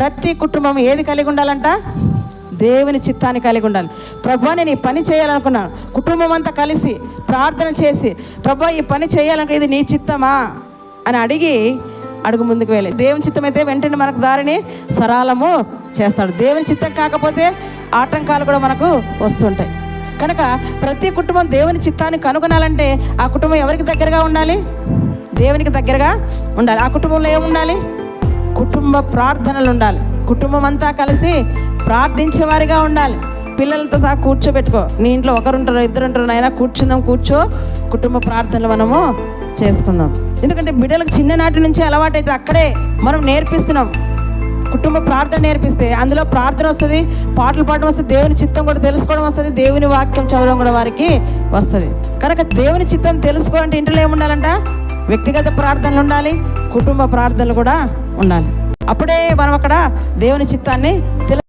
ప్రతి కుటుంబం ఏది కలిగి ఉండాలంట? దేవుని చిత్తాన్ని కలిగి ఉండాలి. ప్రభా నేను ఈ పని చేయాలనుకున్నాను కుటుంబం అంతా కలిసి ప్రార్థన చేసి ప్రభా ఈ పని చేయాలనుకు ఇది నీ చిత్తమా? అని అడిగి అడుగు ముందుకు వెళ్ళి. దేవుని చిత్తం అయితే వెంటనే మనకు దారిని సరళము చేస్తాడు. దేవుని చిత్తం కాకపోతే ఆటంకాలు కూడా మనకు వస్తుంటాయి. కనుక ప్రతి కుటుంబం దేవుని చిత్తాన్ని కనుగొనాలంటే ఆ కుటుంబం ఎవరికి దగ్గరగా ఉండాలి? దేవునికి దగ్గరగా ఉండాలి. ఆ కుటుంబంలో ఏముండాలి? కుటుంబ ప్రార్థనలు ఉండాలి కుటుంబం అంతా కలిసి ప్రార్థించేవారిగా ఉండాలి. పిల్లలతో సహా కూర్చోబెట్టుకో. నీ ఇంట్లో ఒకరు ఉంటారు ఇద్దరు నాయన కూర్చుందాం కూర్చో. కుటుంబ ప్రార్థనలు మనము చేసుకుందాం. ఎందుకంటే బిడ్డలకు చిన్ననాటి నుంచి అలవాటైతే అక్కడే మనం నేర్పిస్తున్నాం. కుటుంబ ప్రార్థన నేర్పిస్తే అందులో ప్రార్థన వస్తుంది పాటలు పాడడం వస్తుంది దేవుని చిత్తం కూడా తెలుసుకోవడం వస్తుంది దేవుని వాక్యం చదవడం కూడా వారికి వస్తుంది. కనుక దేవుని చిత్తం తెలుసుకోవాలంటే ఇంట్లో ఏముండాలంట? వ్యక్తిగత ప్రార్థనలు ఉండాలి కుటుంబ ప్రార్థనలు కూడా ఉండాలి. అప్పుడే మనం అక్కడ దేవుని చిత్తాన్ని